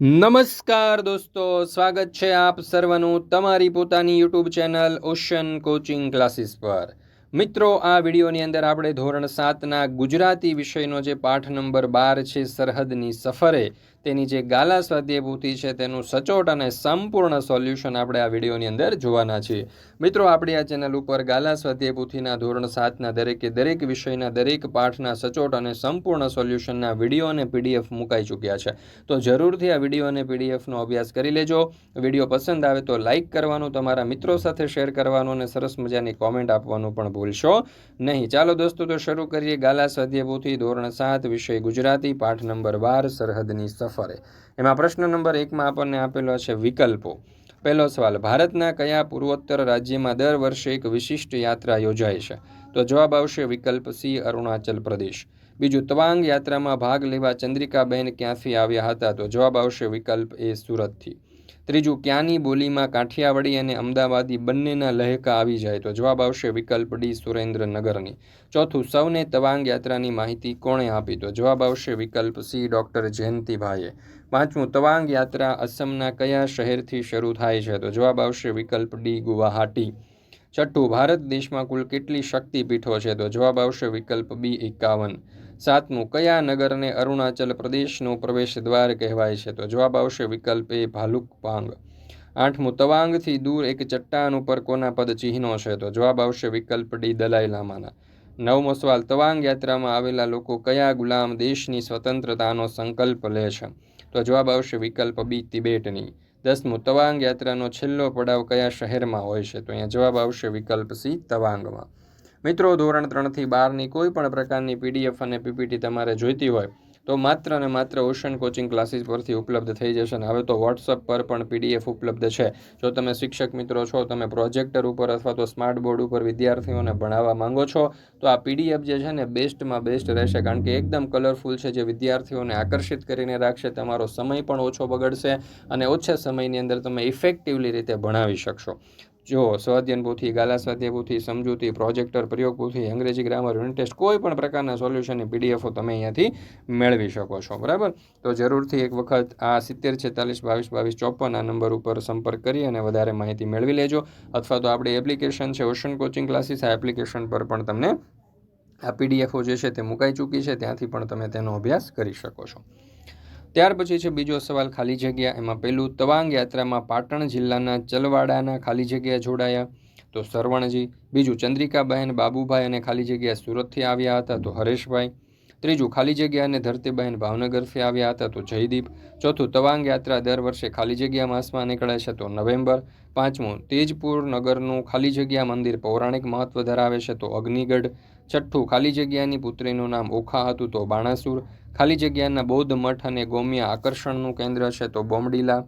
નમસ્કાર દોસ્તો, સ્વાગત છે આપ સર્વનું તમારી પોતાની YouTube channel Ocean coaching classes પર. મિત્રો, આ વિડીયોની અંદર આપણે ધોરણ સાતના ગુજરાતી વિષયનો જે પાઠ નંબર બાર છે સરહદની સફરે તેની જે ગાલા સ્વાધ્યાયભૂતિ છે, તેનું સચોટ અને સંપૂર્ણ સોલ્યુશન આપણે આ વિડીયોની અંદર જોવાના છીએ. મિત્રો, આપણી આ ચેનલ ઉપર ગાલા સ્વાધ્યાયભૂતિના ધોરણ સાતના દરેકે દરેક વિષયના દરેક પાઠના સચોટ અને સંપૂર્ણ સોલ્યુશનના વીડિયો અને પીડીએફ મુકાઈ ચૂક્યા છે. તો જરૂરથી આ વીડિયો અને પીડીએફનો અભ્યાસ કરી લેજો. વીડિયો પસંદ આવે તો લાઇક કરવાનું, તમારા મિત્રો સાથે શેર કરવાનું અને સરસ મજાની કોમેન્ટ આપવાનું પણ ભૂલશો નહીં. ચાલો દોસ્તો, તો શરૂ કરીએ ગાલા સ્વાધ્યાયભૂતિ ધોરણ સાત વિષય ગુજરાતી પાઠ નંબર બાર સરહદની સફરે. એમાં પ્રશ્ન નંબર એકમાં આપણને આપેલો છે વિકલ્પો. પહેલો સવાલ, ભારતના કયા પૂર્વોત્તર રાજ્યમાં દર વર્ષે એક વિશિષ્ટ યાત્રા યોજાય છે? તો જવાબ આવશે વિકલ્પ સી, અરુણાચલ પ્રદેશ. બીજું, તવાંગ યાત્રામાં ભાગ લેવા ચંદ્રિકાબેન ક્યાંથી આવ્યા હતા? તો જવાબ આવશે વિકલ્પ એ, સુરતથી. ત્રીજું, ક્યાંની બોલીમાં કાઠિયાવાડી અને અમદાવાદી બંનેના લહેકા આવી જાય? તો જવાબ આવશે વિકલ્પ ડી, સુરેન્દ્રનગરની. ચોથું, સૌને તવાંગ યાત્રાની માહિતી કોણે આપી? તો જવાબ આવશે વિકલ્પ સી, ડૉક્ટર જયંતિભાઈએ. પાંચમું, તવાંગ યાત્રા અસમના કયા શહેરથી શરૂ થાય છે? તો જવાબ આવશે વિકલ્પ ડી, ગુવાહાટી. છઠ્ઠું, ભારત દેશમાં કુલ કેટલી શક્તિપીઠો છે? તો જવાબ આવશે વિકલ્પ બી, એકાવન. સાતમું, કયા નગરને અરુણાચલ પ્રદેશનું પ્રવેશ દ્વાર કહેવાય છે? તો જવાબ આવશે વિકલ્પ એ ભાલુકપાંગ આઠમું, તવાંગથી દૂર એક ચટ્ટાન ઉપર કોના પદ ચિહ્નો છે? તો જવાબ આવશે વિકલ્પ ડી, દલાઈ લામાના. નવમો સવાલ, તવાંગ યાત્રામાં આવેલા લોકો કયા ગુલામ દેશની સ્વતંત્રતાનો સંકલ્પ લે છે? તો જવાબ આવશે વિકલ્પ બી, તિબેટની. દસમું, તવાંગ યાત્રાનો છેલ્લો પડાવ કયા શહેરમાં હોય છે? તો અહીંયા જવાબ આવશે વિકલ્પ સી, તવાંગમાં. મિત્રો, ધોરણ ત્રણથી બારની કોઈ પણ પ્રકારની પીડીએફ અને પીપીટી તમારે જોઈતી હોય, તો માત્ર અને માત્ર ઓશન કોચિંગ ક્લાસીસ પરથી ઉપલબ્ધ થઈ જશે અને હવે તો વોટ્સઅપ પર પણ પીડીએફ ઉપલબ્ધ છે. જો તમે શિક્ષક મિત્રો છો, તમે પ્રોજેક્ટર ઉપર અથવા તો સ્માર્ટ બોર્ડ ઉપર વિદ્યાર્થીઓને ભણાવવા માંગો છો, તો આ પીડીએફ જે છે ને બેસ્ટમાં બેસ્ટ રહેશે, કારણ કે એકદમ કલરફુલ છે, જે વિદ્યાર્થીઓને આકર્ષિત કરીને રાખશે, તમારો સમય પણ ઓછો બગડશે અને ઓછા સમયની અંદર તમે ઇફેક્ટિવલી રીતે ભણાવી શકશો. જો સ્વાધ્યન પૂથી ગાલા સ્વાધ્યાય પૂથી સમજૂતી, પ્રોજેક્ટર પ્રયોગ પોથી અંગ્રેજી ગ્રામર યુનિટ કોઈ પણ પ્રકારના સોલ્યુશનની પીડીએફો તમે અહીંયાથી મેળવી શકો છો. બરાબર? તો જરૂરથી એક વખત આ સિત્તેર, છેતાલીસ, બાવીસ બાવીસ, ચોપન આ નંબર ઉપર સંપર્ક કરી અને વધારે માહિતી મેળવી લેજો. અથવા તો આપણી એપ્લિકેશન છે, ઓશન કોચિંગ ક્લાસીસ, આ એપ્લિકેશન પર પણ તમને આ પીડીએફો જે છે તે મુકાઈ ચૂકી છે. ત્યાંથી પણ તમે તેનો અભ્યાસ કરી શકો છો. ત્યાર પછી છે બીજો સવાલ ખાલી જગ્યા. એમાં પહેલું તવાંગ યાત્રામાં પાટણ જિલ્લાના ચલવાડાના ખાલી જગ્યા જોડાયા. તો સરવણજી, બીજું ચંદ્રિકાબહેન બાબુભાઈ અને ખાલી જગ્યા સુરતથી આવ્યા હતા. તો હરેશભાઈ ત્રીજું, ખાલી જગ્યા અને ધરતીબહેન ભાવનગરથી આવ્યા હતા તો જયદીપ. ચોથું, તવાંગ યાત્રા દર વર્ષે ખાલી જગ્યા માસમાં નીકળે છે તો નવેમ્બર. પાંચમું, તેજપુર નગરનું ખાલી જગ્યા મંદિર પૌરાણિક મહત્વ ધરાવે છે તો અગ્નિગઢ. છઠ્ઠું, ખાલી જગ્યાની પુત્રીનું નામ ઓખા હતું તો બાણાસુર. ખાલી જગ્યાના બૌદ્ધ મઠ અને ગોમિયા આકર્ષણનું કેન્દ્ર છે તો બોમડીલા.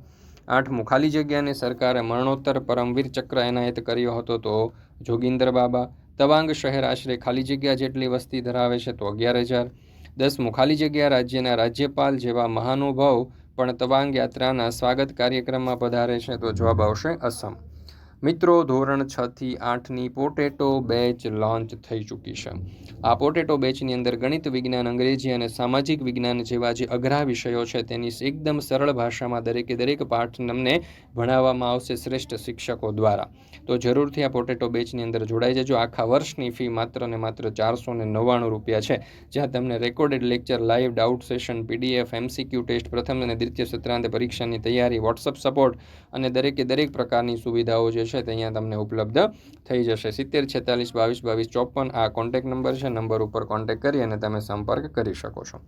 આઠમું, ખાલી જગ્યાને સરકારે મરણોત્તર પરમવીર ચક્ર એનાયત કર્યો હતો તો જોગિંદર બાબા. તવાંગ શહેર આશરે ખાલી જગ્યા જેટલી વસ્તી ધરાવે છે તો અગિયાર હજાર. દસમું ખાલી જગ્યા રાજ્યના રાજ્યપાલ જેવા મહાનુભાવ પણ તવાંગ યાત્રાના સ્વાગત કાર્યક્રમમાં પધારે છે તો જવાબ આવશે અસમ. મિત્રો, ધોરણ છ થી આઠની પોટેટો બેચ લોન્ચ થઈ ચૂકી છે. આ પોટેટો બેચની અંદર ગણિત, વિજ્ઞાન, અંગ્રેજી અને સામાજિક વિજ્ઞાન જેવા જે અઘરા વિષયો છે તેની એકદમ સરળ ભાષામાં દરેકે દરેક પાઠ તમને ભણાવવામાં આવશે શ્રેષ્ઠ શિક્ષકો દ્વારા. તો જરૂરથી આ પોટેટો બેચની અંદર જોડાઈ જજો. આખા વર્ષની ફી માત્ર ને માત્ર ચારસો ને નવ્વાણું રૂપિયા છે. જ્યાં તમને recorded lecture live doubt session PDF MCQ test પ્રથમ અને દ્વિતીય સત્રાંત પરીક્ષાની તૈયારી વોટ્સઅપ સપોર્ટ અને દરેકે દરેક પ્રકારની સુવિધાઓ જે છે, તે અહીંયા તમને ઉપલબ્ધ થઈ જશે. સિત્તેર, છેતાલીસ, બાવીસ બાવીસ, ચોપન આ કોન્ટેક નંબર છે. નંબર ઉપર કોન્ટેક કરી અને તમે સંપર્ક કરી શકો છો.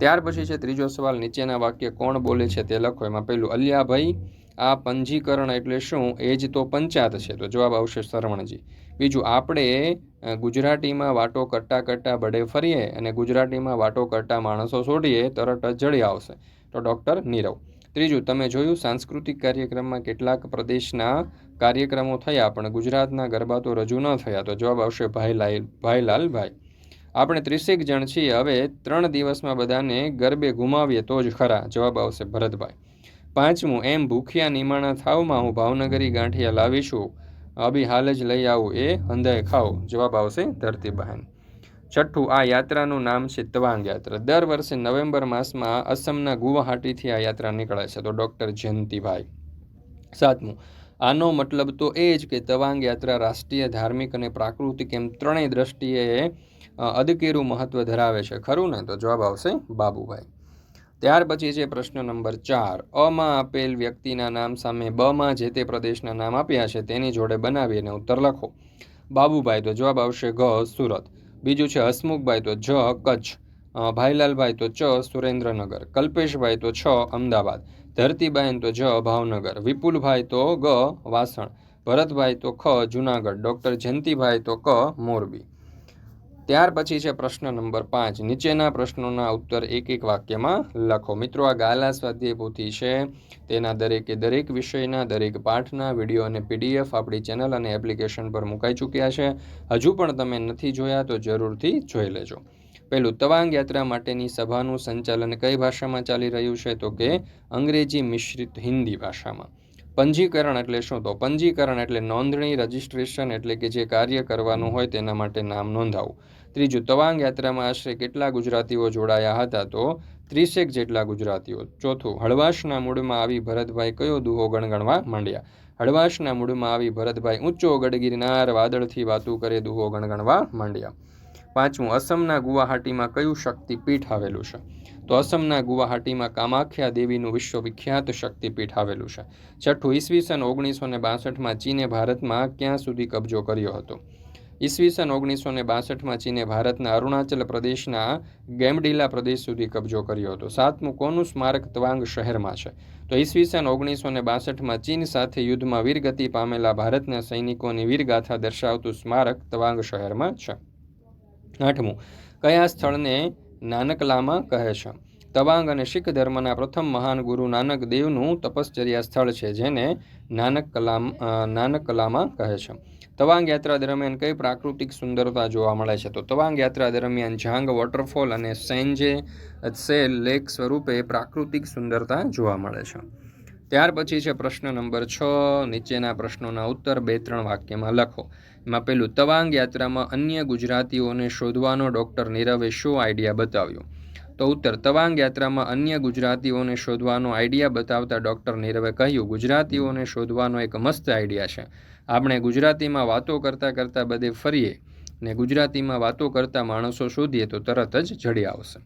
ત્યાર પછી છે, ત્રીજો સવાલ, નીચેના વાક્ય કોણ બોલે છે તે લખો. એમાં પહેલું, અલ્યાભાઈ, આ પંજીકરણ એટલે શું? એ જ તો પંચાત છે, તો જવાબ આવશે સરવણજી બીજું, આપણે ગુજરાતીમાં વાટો કરતા કરતા બડે ફરીએ અને ગુજરાતીમાં વાટો કરતા માણસો છોડીએ તરત જ જડી આવશે. તો ડૉક્ટર નીરવ. ત્રીજું, તમે જોયું સાંસ્કૃતિક કાર્યક્રમમાં કેટલાક પ્રદેશના કાર્યક્રમો થયા, પણ ગુજરાતના ગરબા તો રજૂ ન થયા, તો જવાબ આવશે ભાઈલાલ, ભાઈલાલભાઈ. આપણે ત્રીસેક જણ છીએ, હવે ત્રણ દિવસમાં બધાને ગરબે ગુમાવીએ તો જ ખરા, જવાબ આવશે ભરતભાઈ. પાંચમું, એમ ભૂખ્યા નિમાણા થાવમાં હું ભાવનગરી ગાંઠિયા લાવીશું. અભી હાલ જ લઈ આવું, એ હંધાય ખાઓ, જવાબ આવશે ધરતી બહેન છઠ્ઠું, આ યાત્રાનું નામ છે તવાંગ યાત્રા. દર વર્ષે નવેમ્બર માસમાં અસમના ગુવાહાટીથી આ યાત્રા નીકળે છે. તો ડૉક્ટર જયંતિભાઈ. સાતમું, આનો મતલબ તો એ જ કે તવાંગ યાત્રા રાષ્ટ્રીય, ધાર્મિક અને પ્રાકૃતિક એમ ત્રણેય દ્રષ્ટિએ અદકેરું મહત્વ ધરાવે છે. ખરું ને? તો જવાબ આવશે બાબુભાઈ. ત્યાર પછી છે પ્રશ્ન નંબર ચાર. અમાં આપેલ વ્યક્તિના નામ સામે બમાં જે તે પ્રદેશના નામ આપ્યા છે તેની જોડે બનાવી અને ઉત્તર લખો. બાબુભાઈ, તો જવાબ આવશે ગ, સુરત. બીજું છે હસમુખભાઈ તો જ કચ્છ. ભાઈલાલભાઈ તો ચ સુરેન્દ્રનગર. કલ્પેશભાઈ તો છ, અમદાવાદ. ધરતીબેન તો જ ભાવનગર. વિપુલભાઈ તો ગ, વાસણ. ભરતભાઈ તો ખ, જુનાગઢ. ડૉક્ટર જયંતિભાઈ તો ક, મોરબી. ત્યાર પછી છે પ્રશ્ન નંબર પાંચ. નીચેના પ્રશ્નોના ઉત્તર એક એક વાક્યમાં લખો. મિત્રો, આ ગાલા સ્વાધ્યાય પોથી છે. તેના દરેકે દરેક વિષયના, દરેક પાઠના વીડિયો અને પીડીએફ આપણી ચેનલ અને એપ્લિકેશન પર મુકાઈ ચૂક્યા છે. હજુ પણ તમે નથી જોયા તો જરૂરથી જોઈ લેજો. પહેલું તવાંગ યાત્રા માટેની સભાનું સંચાલન કઈ ભાષામાં ચાલી રહ્યું છે? તો કે અંગ્રેજી મિશ્રિત હિન્દી ભાષામાં. પંજીકરણ એટલે શું? તો પંજીકરણ એટલે નોંધણી, રજિસ્ટ્રેશન એટલે કે જે કાર્ય કરવાનું હોય તેના માટે નામ નોંધાવવું ત્રીજું, તવાંગ યાત્રામાં આશરે કેટલા ગુજરાતીઓ જોડાયા હતા તો ત્રીસેક જેટલા ગુજરાતીઓ. ચોથું, હળવાશના મૂળમાં આવી ભરતભાઈ કયો દુહો ગણગણવા માંડ્યા? હળવાશના મૂળમાં આવી ભરતભાઈ ઊંચો ગડગીરનાર વાદળથી વાતું કરે દુહો ગણગણવા માંડ્યા. પાંચમું, અસમના ગુવાહાટીમાં કયું શક્તિપીઠ આવેલું છે? તો અસમના ગુવાહાટીમાં કામાખ્યા દેવીનું વિશ્વવિખ્યાત શક્તિપીઠ આવેલું છે. છઠ્ઠું, ઈસવીસન ઓગણીસો ને બાસઠમાં ચીને ભારતમાં ક્યાં સુધી કબજો કર્યો હતો? ઈસવીસન ઓગણીસો ને બાસઠમાં ચીને ભારતના અરુણાચલ પ્રદેશના ગેમડીલા પ્રદેશ સુધી કબજો કર્યો હતો. સાતમું કોનું સ્મારક તવાંગ શહેરમાં છે. તો ઈસવીસન ઓગણીસો ને બાસઠમાં ચીન સાથે યુદ્ધમાં વીરગતિ પામેલા ભારતના સૈનિકોની વીરગાથા દર્શાવતું સ્મારક તવાંગ શહેરમાં છે. આઠમું, કયા સ્થળને નાનકલામાં કહે છે? તવાંગ અને શીખ ધર્મના પ્રથમ મહાન ગુરુ નાનક દેવનું તપશ્ચર્યા સ્થળ છે, જેને નાનક કલામ નાનક નાનકલામાં કહે છે. તવાંગ યાત્રા દરમિયાન કઈ પ્રાકૃતિક સુંદરતા જોવા મળે છે? તો તવાંગ યાત્રા દરમિયાન જાંગ વોટરફોલ અને સેન્જે સેલ લેક સ્વરૂપે પ્રાકૃતિક સુંદરતા જોવા મળે છે. ત્યાર પછી છે પ્રશ્ન નંબર છ. નીચેના પ્રશ્નોના ઉત્તર બે ત્રણ વાક્યમાં લખો. એમાં પેલું તવાંગ યાત્રામાં અન્ય ગુજરાતીઓને શોધવાનો ડૉક્ટર નીરવે શું આઈડિયા બતાવ્યો? તો ઉત્તર, તવાંગ યાત્રામાં અન્ય ગુજરાતીઓને શોધવાનો આઈડિયા બતાવતા ડૉક્ટર નીરવે કહ્યું, ગુજરાતીઓને શોધવાનો એક મસ્ત આઈડિયા છે. આપણે ગુજરાતીમાં વાતો કરતાં કરતાં બધે ફરીએ ને ગુજરાતીમાં વાતો કરતા માણસો શોધીએ તો તરત જ જડી આવશે.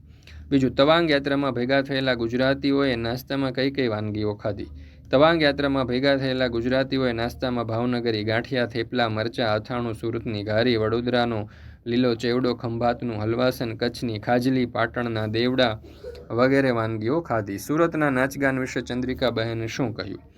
બીજું, તવાંગ યાત્રામાં ભેગા થયેલા ગુજરાતીઓએ નાસ્તામાં કઈ કઈ વાનગીઓ ખાધી? તવાંગ યાત્રામાં ભેગા થયેલા ગુજરાતીઓએ નાસ્તામાં ભાવનગરી ગાંઠિયા, થેપલા, મરચાં, અથાણું, સુરતની ઘારી, વડોદરાનો લીલો ચેવડો, ખંભાતનું હલવાસન, કચ્છની ખાજલી, પાટણના દેવડા વગેરે વાનગીઓ ખાધી. સુરતના નાચગાન વિશે ચંદ્રિકા બહેને શું કહ્યું?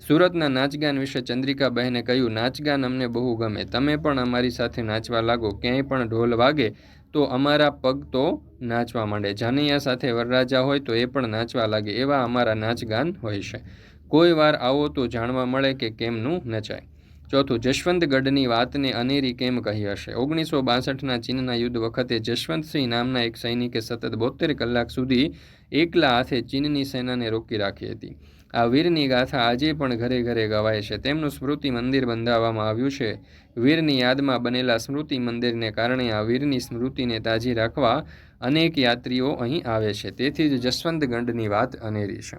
સુરતના નાચગાન વિશે ચંદ્રિકા બહેને કહ્યું, નાચગાન અમને બહુ ગમે. તમે પણ અમારી સાથે નાચવા લાગો. ક્યાંય પણ ઢોલ વાગે તો અમારા પગ તો નાચવા માંડે. જાનૈયા સાથે વરરાજા હોય તો એ પણ નાચવા લાગે. એવા અમારા નાચગાન હોય છે. કોઈ વાર આવો તો જાણવા મળે કે કેમનું નચાય. ચોથું, જશવંતગઢની વાતને અનેરી કેમ કહી હશે? ઓગણીસો બાસઠના ચીનના યુદ્ધ વખતે જશવંતસિંહ નામના એક સૈનિકે સતત બોતેર કલાક સુધી એકલા હાથે ચીનની સેનાને રોકી રાખી હતી. આ વીરની ગાથા આજે પણ ઘરે ઘરે ગવાય છે. તેમનું સ્મૃતિ મંદિર બંધાવવામાં આવ્યું છે. વીરની યાદમાં બનેલા સ્મૃતિ મંદિરને કારણે આ વીરની સ્મૃતિને તાજી રાખવા અનેક યાત્રીઓ અહીં આવે છે. તેથી જ જસવંતગઢની વાત અનેરી છે.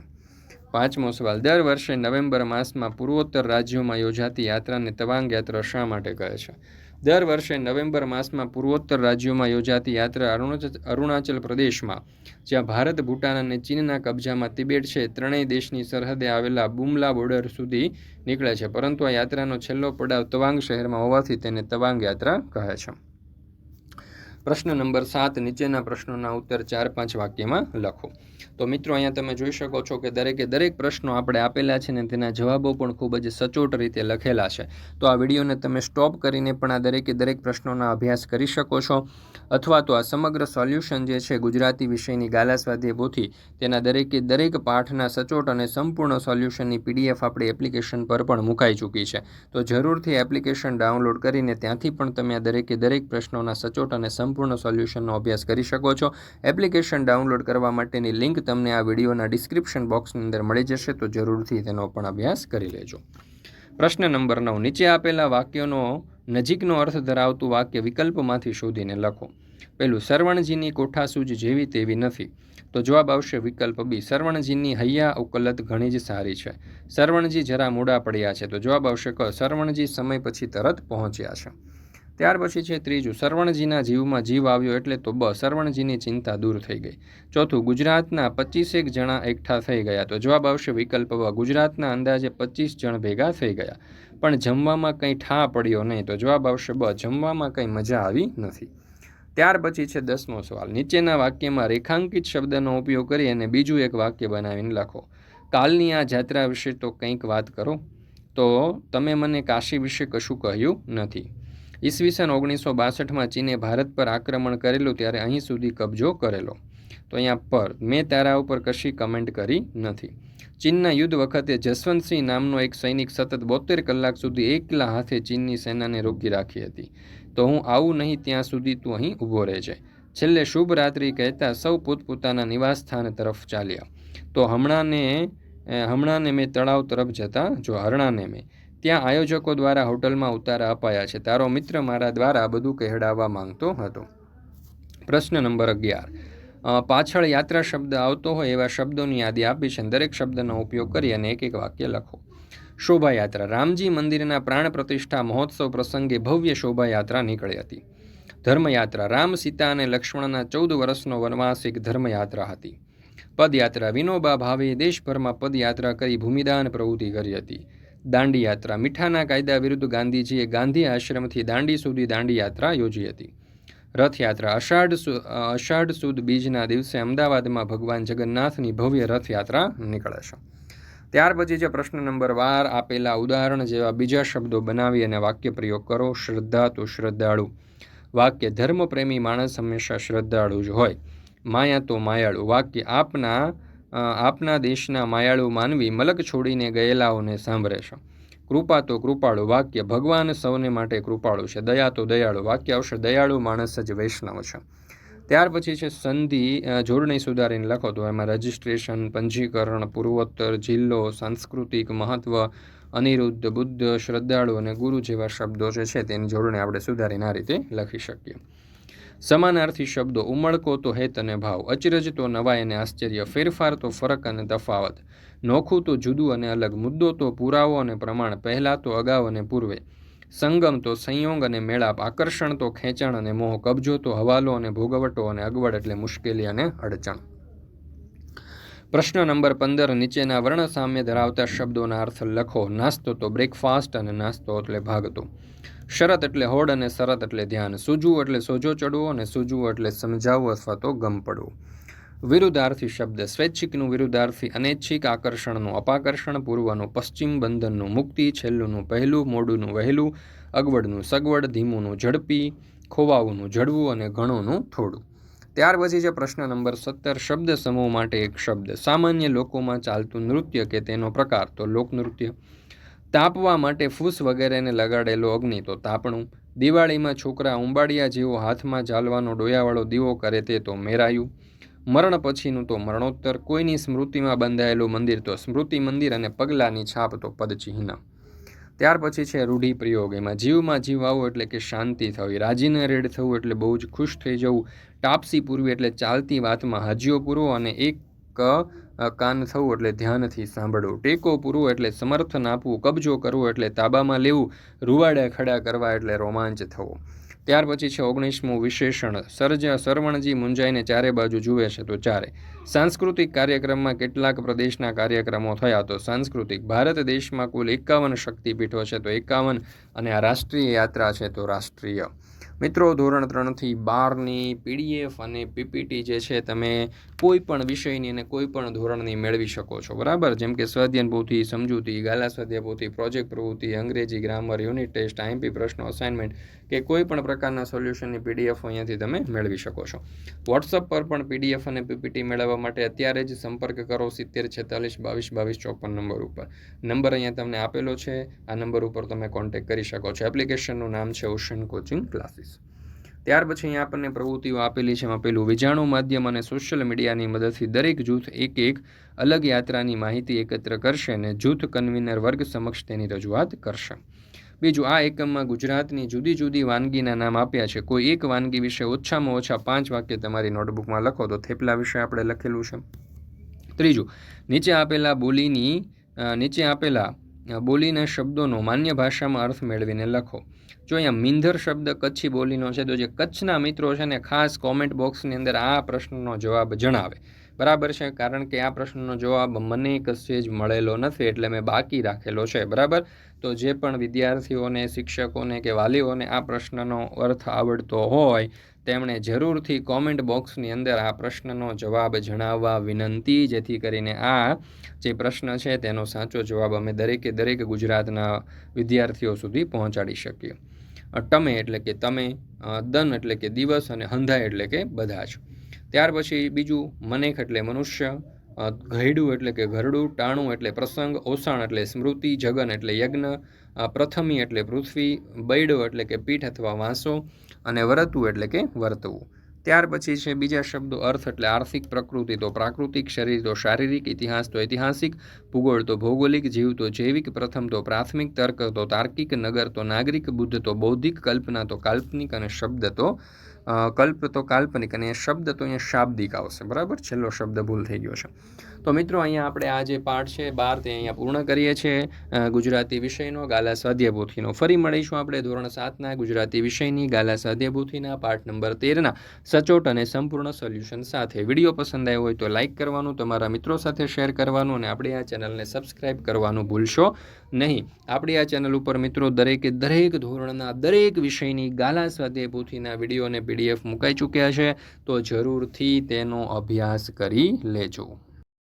પાંચમો સવાલ, દર વર્ષે નવેમ્બર માસમાં પૂર્વોત્તર રાજ્યોમાં યોજાતી યાત્રાને તવાંગ યાત્રા શા માટે કહે છે? દર વર્ષે નવેમ્બર માસમાં પૂર્વોત્તર રાજ્યોમાં યોજાતી યાત્રા અરુણાચલ પ્રદેશમાં, જ્યાં ભારત, ભૂટાન અને ચીનના કબજામાં તિબેટ છે. ત્રણેય દેશની સરહદે આવેલા બુમલા બોર્ડર સુધી નીકળે છે. પરંતુ આ યાત્રાનો છેલ્લો પડાવ તવાંગ શહેરમાં હોવાથી તેને તવાંગ યાત્રા કહે છે. પ્રશ્ન નંબર સાત, નીચેના પ્રશ્નોના ઉત્તર ચાર પાંચ વાક્યમાં લખો. તો મિત્રો, અહીંયા તમે જોઈ શકો છો કે દરેકે દરેક પ્રશ્નો આપણે આપેલા છે ને તેના જવાબો પણ ખૂબ જ સચોટ રીતે લખેલા છે. તો આ વિડીયોને તમે સ્ટોપ કરીને પણ આ દરેકે દરેક પ્રશ્નોના અભ્યાસ કરી શકો છો. અથવા તો આ સમગ્ર સોલ્યુશન જે છે ગુજરાતી વિષયની ગાલા સ્વાધ્યાય પોથી તેના દરેકે દરેક પાઠના સચોટ અને સંપૂર્ણ સોલ્યુશનની પીડીએફ આપણી એપ્લિકેશન પર પણ મુકાઈ ચૂકી છે. તો જરૂરથી એપ્લિકેશન ડાઉનલોડ કરીને ત્યાંથી પણ તમે આ દરેકે દરેક પ્રશ્નોના સચોટ અને સંપૂર્ણ સોલ્યુશનનો અભ્યાસ કરી શકો છો. એપ્લિકેશન ડાઉનલોડ કરવા માટેની લિંક તમને આ વિડીયોના ડિસ્ક્રિપ્શન બોક્સની અંદર મળી જશે, તો જરૂરથી તેનો પણ અભ્યાસ કરી લેજો. પ્રશ્ન નંબર નવ, નીચે આપેલા વાક્યોનો નજીકનો અર્થ ધરાવતું વાક્ય વિકલ્પમાંથી શોધીને લખો. પેલું સરવણજીની કોઠાસૂજ જેવી તેવી નથી. તો જવાબ આવશે વિકલ્પ બી, સરવણજીની હૈયા ઉકલત ઘણી જ સારી છે. સરવણજી જરા મોડા પડ્યા છે, તો જવાબ આવશે ક, સરવણજી સમય પછી તરત પહોંચ્યા છે. ત્યાર પછી છે ત્રીજું, સરવણજીના જીવમાં જીવ આવ્યો એટલે તો બ સરવણજીની ચિંતા દૂર થઈ ગઈ. ચોથું, ગુજરાતના પચીસેક જણા એકઠા થઈ ગયા તો જવાબ આવશે વિકલ્પ વ, ગુજરાતના અંદાજે પચીસ જણ ભેગા થઈ ગયા. પણ જમવામાં કંઈ ઠા પડ્યો નહીં તો જવાબ આવશે બ, જમવામાં કંઈ મજા આવી નથી. ત્યાર પછી છે દસમો સવાલ, નીચેના વાક્યમાં રેખાંકિત શબ્દનો ઉપયોગ કરી અને બીજું એક વાક્ય બનાવીને લખો. કાલની આ જાત્રા વિશે તો કંઈક વાત કરો. તો તમે મને કાશી વિશે કશું કહ્યું નથી. ઈસવીસન ઓગણીસો બાસઠમાં ચીને ભારત પર આક્રમણ કરેલું ત્યારે અહીં સુધી કબજો કરેલો. તો અહીંયા પર મેં તારા ઉપર કશી કમેન્ટ કરી નથી. ચીનના યુદ્ધ વખતે જસવંતસિંહ નામનો એક સૈનિક સતત બોતેર કલાક સુધી એકલા હાથે ચીનની સેનાને રોકી રાખી હતી. તો હું આવું નહીં ત્યાં સુધી તું અહીં ઊભો રહેજે. છેલ્લે શુભ રાત્રિ કહેતા સૌ પોતપોતાના નિવાસસ્થાન તરફ ચાલ્યા. તો હમણાંને હમણાંને મેં તળાવ તરફ જતા, જો હરણાને મેં. ત્યાં આયોજકો દ્વારા હોટલમાં ઉતારા અપાયા છે. તારો મિત્ર મારા દ્વારા બધું કહેડાવવા માંગતો હતો. પ્રશ્ન નંબર અગિયાર. પાછળ યાત્રા શબ્દ આવતો હોય એવા શબ્દોની યાદી આપી છે. દરેક શબ્દનો ઉપયોગ કરી અને એક એક વાક્ય લખો. શોભાયાત્રા. રામજી મંદિરના પ્રાણ પ્રતિષ્ઠા મહોત્સવ પ્રસંગે ભવ્ય શોભાયાત્રા નીકળી હતી. ધર્મયાત્રા. રામ, સીતા અને લક્ષ્મણના ચૌદ વર્ષનો વનવાસિક ધર્મયાત્રા હતી. પદયાત્રા. વિનોબા ભાવે દેશભરમાં પદયાત્રા કરી ભૂમિદાન પ્રવૃત્તિ કરી હતી. દાંડી યાત્રા. મીઠાના કાયદા વિરુદ્ધ ગાંધીજીએ ગાંધી આશ્રમથી દાંડી સુધી દાંડી યાત્રા યોજી હતી. રથયાત્રા. અષાઢ અષાઢ સુદ બીજના દિવસે અમદાવાદમાં ભગવાન જગન્નાથની ભવ્ય રથયાત્રા નીકળે છે ત્યાર પછી જે પ્રશ્ન નંબર બાર, આપેલા ઉદાહરણ જેવા બીજા શબ્દો બનાવી અને વાક્ય પ્રયોગ કરો. શ્રદ્ધા તો શ્રદ્ધાળુ. વાક્ય ધર્મપ્રેમી માણસ હંમેશા શ્રદ્ધાળુ જ હોય. માયા તો માયાળુ. વાક્ય આપના આપના દેશના માયાળુ માનવી મલક છોડીને ગયેલાઓને સાંભળે છે. કૃપા તો કૃપાળુ વાક્ય ભગવાન સૌને માટે કૃપાળુ છે. દયા તો દયાળુ વાક્ય આવશે. દયાળુ માણસ જ વૈષ્ણવ છે. ત્યાર પછી છે સંધિ જોડણી સુધારીને લખો તો એમાં રજિસ્ટ્રેશન, પંજીકરણ, પૂર્વોત્તર, જિલ્લો, સાંસ્કૃતિક મહત્વ, અનિરુદ્ધ, બુદ્ધ, શ્રદ્ધાળુ અને ગુરુ જેવા શબ્દો જે છે તેની જોડણી આપણે સુધારીને આ રીતે લખી શકીએ. સમાનાર્થી શબ્દો ઉમળકો તો હેત અને ભાવ, અચરજ તો નવાય અને આશ્ચર્ય, ફેરફાર તો ફરક અને તફાવત. નોખું તો જુદું અને અલગ, મુદ્દો તો પુરાવો અને પ્રમાણ, પહેલાં તો અગાઉ અને પૂર્વે. સંગમ તો સંયોગ અને મેળાપ, આકર્ષણ તો ખેંચાણ અને મોહ, કબજો તો હવાલો અને ભોગવટો અને અગવડ એટલે મુશ્કેલી અને અડચણ. પ્રશ્ન નંબર પંદર, નીચેના વર્ણ સામે ધરાવતા શબ્દોના અર્થ લખો. નાસ્તો તો બ્રેકફાસ્ટ અને નાસ્તો એટલે ભાગતો. શરત એટલે હોડ અને શરત એટલે ધ્યાન. સૂજવું એટલે સોજો ચડવો અને સૂજવું એટલે સમજાવવું અથવા તો ગમ પડવું. વિરુદ્ધાર્થી શબ્દ. સ્વૈચ્છિકનું વિરુદ્ધાર્થી અનૈચ્છિક આકર્ષણનું અપાકર્ષણ, પૂર્વનું પશ્ચિમ બંધનનું મુક્તિ, છેલ્લુંનું પહેલું, મોડુંનું વહેલું, અગવડનું સગવડ, ધીમુંનું ઝડપી, ખોવાઓનું જડવું અને ઘણોનું થોડું. ત્યાર પછી છે પ્રશ્ન નંબર સત્તર. શબ્દ સમૂહ માટે એક શબ્દ. સામાન્ય લોકોમાં ચાલતું નૃત્ય કે તેનો પ્રકાર? તો લોકનૃત્ય. તાપવા માટે ફૂસ વગેરેને લગાડેલો અગ્નિ, તો તાપણું. દિવાળીમાં છોકરા ઉંબાડિયા જેવો હાથમાં ઝાલવાનો ડોયાવાળો દીવો કરે તે તો મેરાયું. મરણ પછીનું તો મરણોત્તર. કોઈની સ્મૃતિમાં બંધાયેલું મંદિર તો સ્મૃતિ મંદિર અને પગલાંની છાપ તો પદચિહ્ન. ત્યાર પછી છે રૂઢિપ્રયોગ એમાં જીવમાં જીવ આવો એટલે કે શાંતિ થવી. રાજીને રેડ થવું એટલે બહુ જ ખુશ થઈ જવું. ટાપસી પૂરવી એટલે ચાલતી વાતમાં હાજીઓ પૂરવો અને એક કાન થવું એટલે ધ્યાનથી સાંભળવું. ટેકો પૂરવો એટલે સમર્થન આપવું, કબજો કરવો એટલે તાબામાં લેવું, રૂવાડા ખડા કરવા એટલે રોમાંચ થવો. ત્યાર પછી છે ઓગણીસમું વિશેષણ. સર્જ સરવણજી મુંજાઈને ચારે બાજુ જુએ છે તો ચારે. સાંસ્કૃતિક કાર્યક્રમમાં કેટલાક પ્રદેશના કાર્યક્રમો થયા તો સાંસ્કૃતિક. ભારત દેશમાં કુલ એકાવન શક્તિપીઠો છે તો એકાવન અને આ રાષ્ટ્રીય યાત્રા છે તો રાષ્ટ્રીય. મિત્રો, ધોરણ ત્રણથી બારની પીડીએફ અને પીપીટી જે છે, તમે કોઈ પણ વિષયની અને કોઈ પણ ધોરણની મેળવી શકો છો, બરાબર? જેમ કે સ્વાધ્યાન પોથી સમજૂતી, ગાલા સ્વાધ્યાય પોથી પ્રોજેક્ટ પ્રવૃત્તિ, અંગ્રેજી ગ્રામર, યુનિટ ટેસ્ટ આઈએમપી પ્રશ્નો, અસાઇનમેન્ટ કે કોઈ પણ પ્રકારના સોલ્યુશનની પીડીએફ અહીંયાથી તમે મેળવી શકો છો. વોટ્સઅપ પર પણ પીડીએફ અને પીપીટી મેળવવા માટે અત્યારે જ સંપર્ક કરો સિત્તેર છેતાલીસ બાવીસ બાવીસ ચોપન નંબર ઉપર. નંબર અહીંયા તમને આપેલો છે. આ નંબર ઉપર તમે કોન્ટેક્ટ કરી શકો છો. એપ્લિકેશનનું નામ છે ઓશન કોચિંગ ક્લાસીસ. ત્યાર પછી અહીંયા આપણને પ્રવૃત્તિઓ આપેલી છે. એમાં પેલું વિજાણુ માધ્યમ અને સોશિયલ મીડિયાની મદદથી દરેક જૂથ એક એક અલગ યાત્રાની માહિતી એકત્ર કરશે અને જૂથ કન્વીનર વર્ગ સમક્ષ તેની રજૂઆત કરશે. બીજું, આ એકમમાં ગુજરાતની જુદી જુદી વાનગીના નામ આપ્યા છે. કોઈ એક વાનગી વિશે ઓછામાં ઓછા પાંચ વાક્ય તમારી નોટબુકમાં લખો તો થેપલા વિશે આપણે લખેલું છે. ત્રીજું, નીચે આપેલા બોલીની નીચે આપેલા બોલીના શબ્દોનો માન્ય ભાષામાં અર્થ મેળવીને લખો. જો અહીંયા મીંધર શબ્દ કચ્છી બોલીનો છે, તો જે કચ્છના મિત્રો છે ને, ખાસ કોમેન્ટ બોક્સની અંદર આ પ્રશ્નનો જવાબ જણાવે. બરાબર છે? કારણ કે આ પ્રશ્નનો જવાબ મને કશે જ મળેલો નથી, એટલે મેં બાકી રાખેલો છે. બરાબર? તો જે પણ વિદ્યાર્થીઓને, શિક્ષકોને કે વાલીઓને આ પ્રશ્નનો અર્થ આવડતો હોય તેમણે જરૂરથી કોમેન્ટ બોક્સની અંદર આ પ્રશ્નનો જવાબ જણાવવા વિનંતી, જેથી કરીને આ જે પ્રશ્ન છે તેનો સાચો જવાબ અમે દરેકે દરેક ગુજરાતના વિદ્યાર્થીઓ સુધી પહોંચાડી શકીએ. તમે એટલે કે તમે દન એટલે કે દિવસ અને હંધા એટલે કે બધા જ. ત્યાર પછી બીજું, મનેખ એટલે મનુષ્ય ઘૈડું એટલે કે ઘરડું, ટાણું એટલે પ્રસંગ, ઓસાણ એટલે સ્મૃતિ, જગન એટલે યજ્ઞ પ્રથમી એટલે પૃથ્વી, બૈડો એટલે કે પીઠ અથવા વાંસો અને વરતું એટલે કે વર્તવું ત્યાર પછી છે બીજા શબ્દો, અર્થ એટલે આર્થિક પ્રકૃતિ તો પ્રાકૃતિક, શરીર તો શારીરિક, ઇતિહાસ તો ઐતિહાસિક, ભૂગોળ તો ભૌગોલિક, જીવ તો જૈવિક, પ્રથમ તો પ્રાથમિક, તર્ક તો તાર્કિક, નગર તો નાગરિક, બુદ્ધ તો બૌદ્ધિક, કલ્પના તો કાલ્પનિક અને શબ્દ તો કલ્પ તો કાલ્પનિક અને શબ્દ તો અહીંયા શાબ્દિક આવશે. બરાબર? છેલ્લો શબ્દ ભૂલ થઈ ગયો છે. તો મિત્રો, અહીંયા આપણે આ જે પાઠ છે, બાર તે અહીંયા પૂર્ણ કરીએ છીએ. ગુજરાતી વિષયનો ગાલા સ્વાધ્યાયપોથીનો ફરી મળીશું આપણે ધોરણ સાતના ગુજરાતી વિષયની ગાલા સ્વાધ્યાયપોથીના પાઠ નંબર તેરના. સચોટ અને સંપૂર્ણ સોલ્યુશન સાથે. વીડિયો પસંદ આવ્યો હોય તો લાઇક કરવાનું, તમારા મિત્રો સાથે શેર કરવાનું અને આપણે આ ચેનલને સબસ્ક્રાઇબ કરવાનું ભૂલશો નહીં. આપણી આ ચેનલ ઉપર મિત્રો દરેકે દરેક ધોરણના દરેક વિષયની ગાલા સ્વાધ્યાય પોથીના વીડિયો અને પીડીએફ મુકાઈ ચૂક્યા છે તો જરૂરથી તેનો અભ્યાસ કરી લેજો.